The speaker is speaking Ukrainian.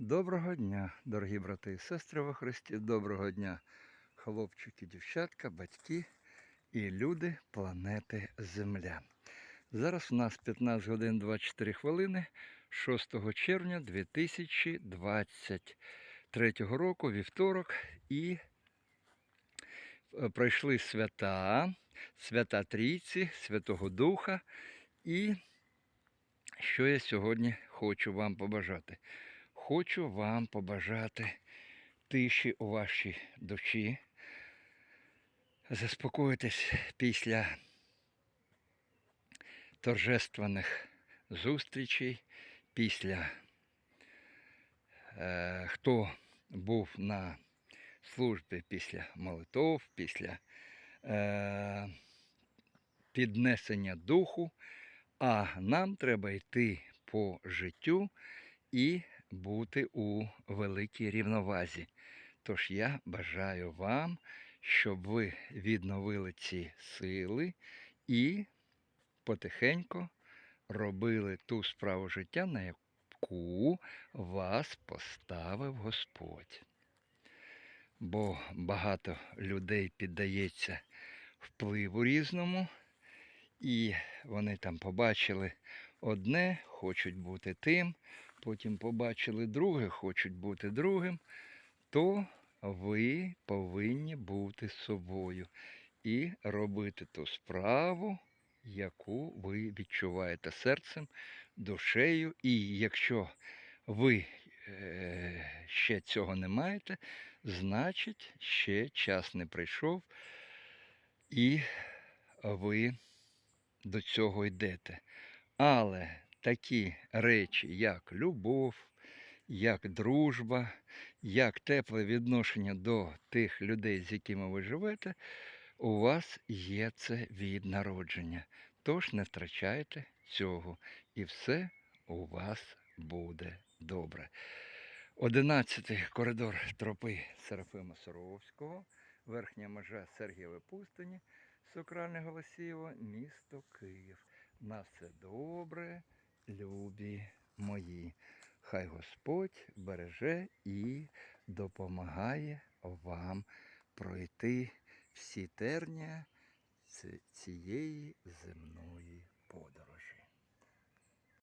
Доброго дня, дорогі брати і сестри во Христі. Доброго дня, хлопчики, дівчатка, батьки і люди планети Земля. Зараз у нас 15 годин 24 хвилини 6 червня 2023 року, вівторок, і е, пройшли свята, свята Трійці, Святого Духа. І що я сьогодні хочу вам побажати? Хочу вам побажати тиші у вашій душі, заспокоїтесь після торжественних зустрічей, після е, хто був на службі після молитов, після е, піднесення духу, а нам треба йти по життю і бути у великій рівновазі. Тож я бажаю вам, щоб ви відновили ці сили і потихеньку робили ту справу життя, на яку вас поставив Господь. Бо багато людей піддається впливу різному, і вони там побачили одне, хочуть бути тим, потім побачили друге, хочуть бути другим, то ви повинні бути собою і робити ту справу, яку ви відчуваєте серцем, душею. І якщо ви е, ще цього не маєте, значить ще час не прийшов, і ви до цього йдете. Але такі речі, як любов, як дружба, як тепле відношення до тих людей, з якими ви живете, у вас є це від народження. Тож не втрачайте цього, і все у вас буде добре. Одинадцятий коридор тропи Серафима Соровського, верхня межа Сергієвої пустині, Сокральне Голосієво, місто Київ. На все добре, любі мої. Хай Господь береже і допомагає вам пройти всі терня цієї земної подорожі.